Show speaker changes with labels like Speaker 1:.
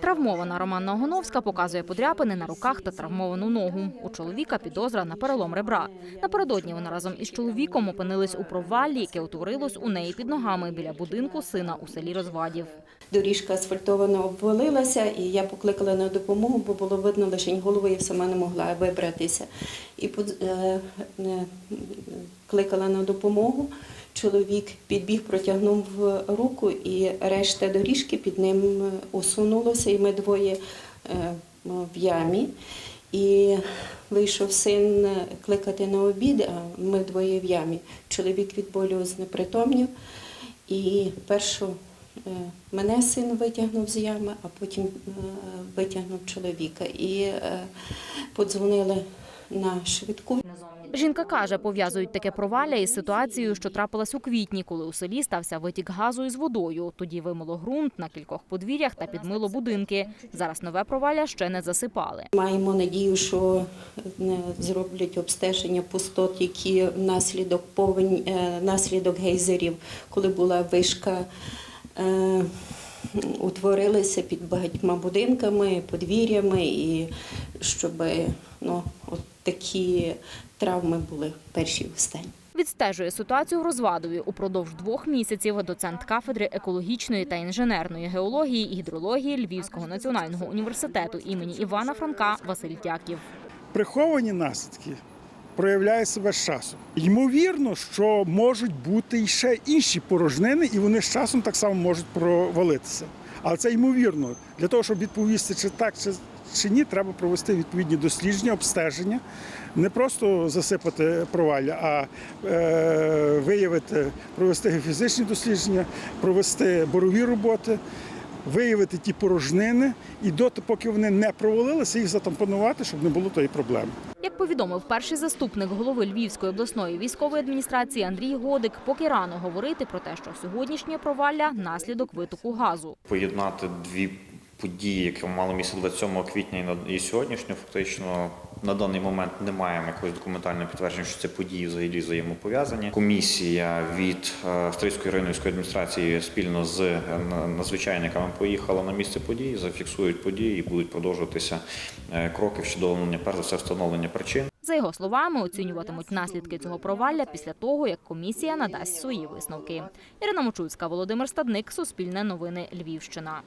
Speaker 1: Травмована Романна Огоновська показує подряпини на руках та травмовану ногу. У чоловіка підозра на перелом ребра. Напередодні вона разом із чоловіком опинились у провалі, яке утворилось у неї під ногами біля будинку сина у селі Розвадів.
Speaker 2: Доріжка асфальтовано обвалилася, і я покликала на допомогу, бо було видно лише голову, я сама не могла вибратися. І е, кликала на допомогу. Чоловік підбіг, протягнув руку, і решта доріжки під ним е, усунулося, і ми двоє е, в ямі. І вийшов син кликати на обід, а ми двоє в ямі. Чоловік від болю знепритомнів. І першу мене син витягнув з ями, а потім витягнув чоловіка. І подзвонили на швидку.
Speaker 1: Жінка каже, пов'язують таке провалля із ситуацією, що трапилась у квітні, коли у селі стався витік газу із водою. Тоді вимило ґрунт на кількох подвір'ях та підмило будинки. Зараз нове провалля ще не засипали.
Speaker 2: Маємо надію, що е, зроблять обстеження пустот, які внаслідок повень, е, наслідок гейзерів, коли була вишка. е, Утворилися під багатьма будинками, подвір'ями, і щоб ну, от такі травми були перші в стані.
Speaker 1: Відстежує ситуацію в Розвадові. Упродовж двох місяців доцент кафедри екологічної та інженерної геології і гідрології Львівського національного університету імені Івана Франка Василь Тяків.
Speaker 3: приховані наслідки проявляють себе з часом. Ймовірно, що можуть бути і ще інші порожнини, і вони з часом так само можуть провалитися. Але це ймовірно. Для того, щоб відповісти, чи так, чи, чи ні, треба провести відповідні дослідження, обстеження, не просто засипати провалля, а е, виявити, провести фізичні дослідження, провести борові роботи. Виявити ті порожнини і доти, поки вони не провалилися, їх затампонувати, щоб не було тої проблеми.
Speaker 1: Як повідомив перший заступник голови Львівської обласної військової адміністрації Андрій Годик, поки рано говорити про те, що сьогоднішнє провалля наслідок витоку газу.
Speaker 4: поєднати дві події, які мали місце 27 квітня і на- і сьогоднішню, фактично на даний момент не маємо якогось документального підтвердження, що ці події взагалі взаємопов'язані. Комісія від е, Австрійської районної адміністрації спільно з е, надзвичайниками поїхала на місце події, зафіксують події і будуть продовжуватися е, кроки щодо перш за все встановлення причин.
Speaker 1: За його словами, оцінюватимуть наслідки цього провалля після того, як комісія надасть свої висновки. Ірина Мочульська, Володимир Стадник, Суспільне новини, Львівщина.